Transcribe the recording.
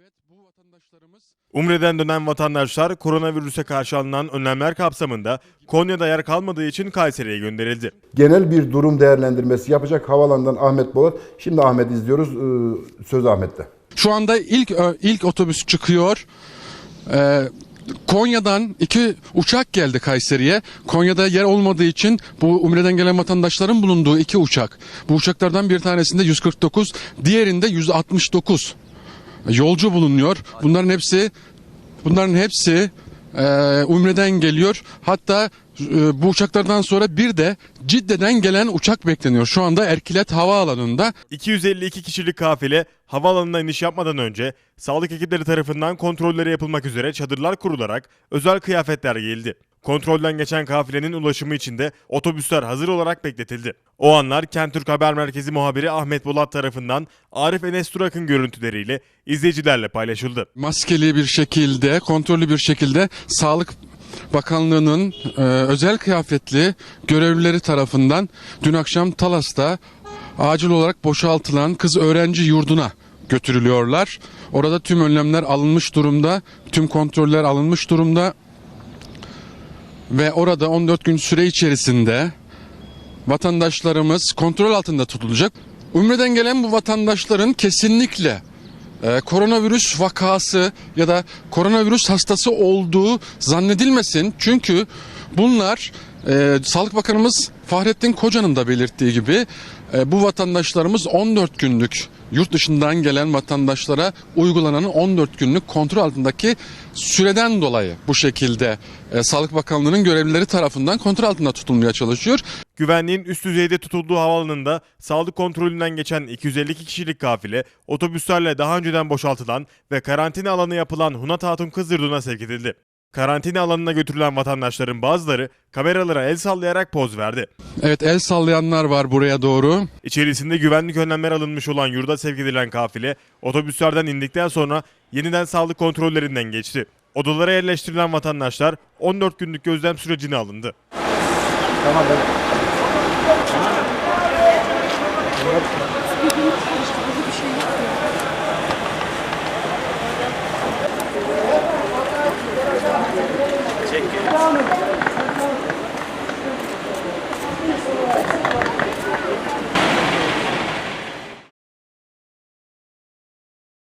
Evet bu vatandaşlarımız Umre'den dönen vatandaşlar koronavirüse karşı alınan önlemler kapsamında Konya'da yer kalmadığı için Kayseri'ye gönderildi. Genel bir durum değerlendirmesi yapacak havalandan Ahmet Bolat. Şimdi Ahmet izliyoruz. Ee, Söz Ahmet'te. Şu anda ilk ö- ilk otobüs çıkıyor. Ee, Konya'dan iki uçak geldi Kayseri'ye. Konya'da yer olmadığı için bu Umre'den gelen vatandaşların bulunduğu iki uçak. Bu uçaklardan bir tanesinde 149, diğerinde 169 yolcu bulunuyor. Bunların hepsi bunların hepsi e, Umre'den geliyor. Hatta e, bu uçaklardan sonra bir de Cidde'den gelen uçak bekleniyor. Şu anda Erkilet Havaalanı'nda 252 kişilik kafile havaalanına iniş yapmadan önce sağlık ekipleri tarafından kontrolleri yapılmak üzere çadırlar kurularak özel kıyafetler giyildi. Kontrolden geçen kafilenin ulaşımı için de otobüsler hazır olarak bekletildi. O anlar Kent Türk Haber Merkezi muhabiri Ahmet Bolat tarafından Arif Enes Durak'ın görüntüleriyle izleyicilerle paylaşıldı. maskeli bir şekilde, kontrollü bir şekilde Sağlık Bakanlığı'nın e, özel kıyafetli görevlileri tarafından dün akşam Talas'ta acil olarak boşaltılan kız öğrenci yurduna götürülüyorlar. Orada tüm önlemler alınmış durumda, tüm kontroller alınmış durumda ve orada 14 gün süre içerisinde vatandaşlarımız kontrol altında tutulacak. Umre'den gelen bu vatandaşların kesinlikle e, koronavirüs vakası ya da koronavirüs hastası olduğu zannedilmesin. Çünkü bunlar e, Sağlık Bakanımız Fahrettin Koca'nın da belirttiği gibi e, bu vatandaşlarımız 14 günlük yurt dışından gelen vatandaşlara uygulanan 14 günlük kontrol altındaki süreden dolayı bu şekilde e, Sağlık Bakanlığı'nın görevlileri tarafından kontrol altında tutulmaya çalışıyor. Güvenliğin üst düzeyde tutulduğu havaalanında sağlık kontrolünden geçen 252 kişilik kafile otobüslerle daha önceden boşaltılan ve karantina alanı yapılan Hunat Hatun Kızdırdı'na sevk edildi. Karantina alanına götürülen vatandaşların bazıları kameralara el sallayarak poz verdi. Evet el sallayanlar var buraya doğru. İçerisinde güvenlik önlemler alınmış olan yurda sevk edilen kafile otobüslerden indikten sonra yeniden sağlık kontrollerinden geçti. Odalara yerleştirilen vatandaşlar 14 günlük gözlem sürecine alındı. tickets.